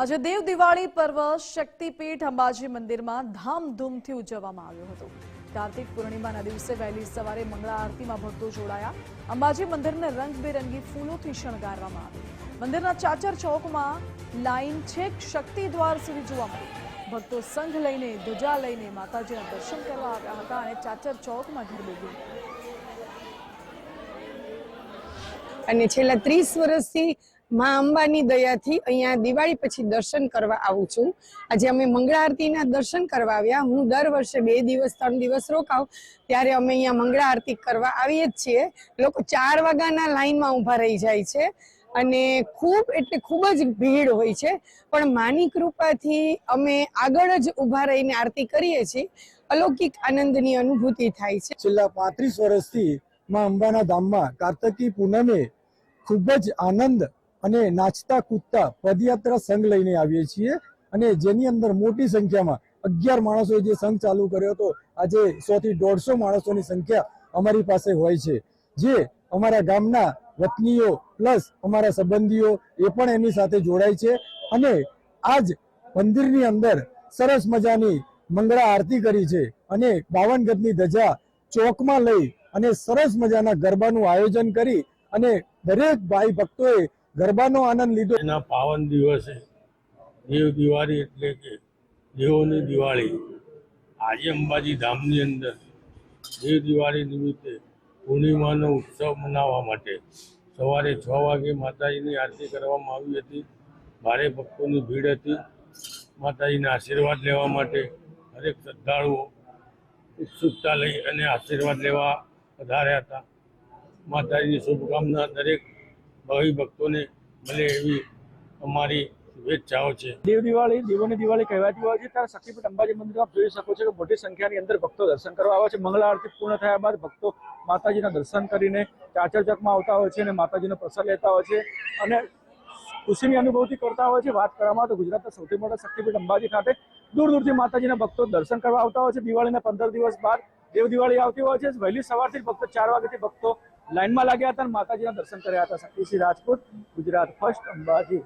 આજે દેવ દિવાળી પર્વ શક્તિપીઠ અંબાજી મંદિરમાં ધામધૂમથી ઉજવવામાં આવ્યો હતો. કાર્તિક પૂર્ણિમાના દિવસે વહેલી સવારે મંગળા આરતીમાં ભક્તો જોડાયા. અંબાજી મંદિરને રંગબેરંગી ફૂલોથી શણગારવામાં આવ્યું. મંદિરના ચાચર ચોકમાં લાઈન છેક શક્તિ દ્વાર સુધી જોવા મળી. ભક્તો સંઘ લઈને ધ્વજા લઈને માતાજીના દર્શન કરવા આવ્યા હતા અને ચાચર ચોકમાં ગરબે ગયું અને છેલ્લા ત્રીસ વર્ષથી મા અંબાની દયાથી અહીંયા દિવાળી પછી દર્શન કરવા આવું છું. આજે અમે મંગળા આરતીના દર્શન કરવા આવ્યા. હું દર વર્ષે બે દિવસ, ત્રણ દિવસ રોકાવ ત્યારે અમે અહીંયા મંગળા આરતી કરવા આવીએ જ છીએ. લોકો ચાર વાગ્યાના લાઈનમાં ઊભા રહી જાય છે અને ખૂબ, એટલે ખૂબ જ ભીડ હોય છે. પણ માની કૃપાથી અમે આગળ જ ઊભા રહીને આરતી કરીએ છીએ. અલૌકિક આનંદની અનુભૂતિ થાય છે. છેલ્લા પાંત્રીસ વર્ષથી માં અંબાના ધામમાં કાર્તકી પૂનમે ખૂબ જ આનંદ અને નાચતા કૂદતા પદયાત્રા સંઘ લઈને આવીએ છીએ. અને જેની અંદર મોટી સંખ્યામાં અગિયાર માણસોએ જે સંઘ ચાલુ કર્યો હતો, આજે સો થી દોઢસો માણસોની સંખ્યા અમારી પાસે હોય છે. જે અમારા ગામના વતનીઓ પ્લસ અમારા સંબંધીઓ એ પણ એની સાથે જોડાય છે. અને આજ મંદિરની અંદર સરસ મજાની મંગળા આરતી કરી છે અને બાવન ગજની ધજા ચોકમાં લઈ અને સરસ મજાના ગરબાનું આયોજન કરી અને દરેક ભાઈ ભક્તોએ ગરબાનો આનંદ લીધો. એના પાવન દિવસે દેવ દિવાળી એટલે કે દેવોની દિવાળી આજે અંબાજી ધામની અંદર દેવ દિવાળી નિમિત્તે પૂર્ણિમાનો ઉત્સવ મનાવવા માટે સવારે છ વાગે માતાજીની આરતી કરવામાં આવી હતી. ભારે ભક્તોની ભીડ હતી. માતાજીના આશીર્વાદ લેવા માટે દરેક શ્રદ્ધાળુઓ ઉત્સુકતા લઈ અને આશીર્વાદ લેવા વધાર્યા હતા. માતાજીની શુભકામના દરેક ભાવિ ભક્તોને મળે એવી અમારી વેચાઓ છે. દેવ દિવાળી, દેવોની દિવાળી કહેવાતી હોય છે, ત્યારે શક્તિપીઠ અંબાજી મંદિર જોઈ શકો છો કે મોટી સંખ્યાની અંદર ભક્તો દર્શન કરવા આવે છે. મંગળા આરતી પૂર્ણ થયા બાદ ભક્તો માતાજીના દર્શન કરીને ચાચર ચકમાં આવતા હોય છે અને માતાજીનો પ્રસાદ લેતા હોય છે અને ખુશીની અનુભૂતિ કરતા હોય છે. વાત કરવામાં તો ગુજરાતના સૌથી મોટા શક્તિપીઠ અંબાજી ખાતે દૂર દૂરથી માતાજીના ભક્તો દર્શન કરવા આવતા હોય છે. દિવાળીના પંદર દિવસ બાદ દેવ દિવાળી આવતી હોય છે. વહેલી સવારથી ભક્તો ચાર વાગ્યાથી ભક્તો લાઈનમાં લાગ્યા હતા અને માતાજીના દર્શન કર્યા હતા. શક્તિસિંહ રાજપૂત ગુજરાત ફર્સ્ટ અંબાજી.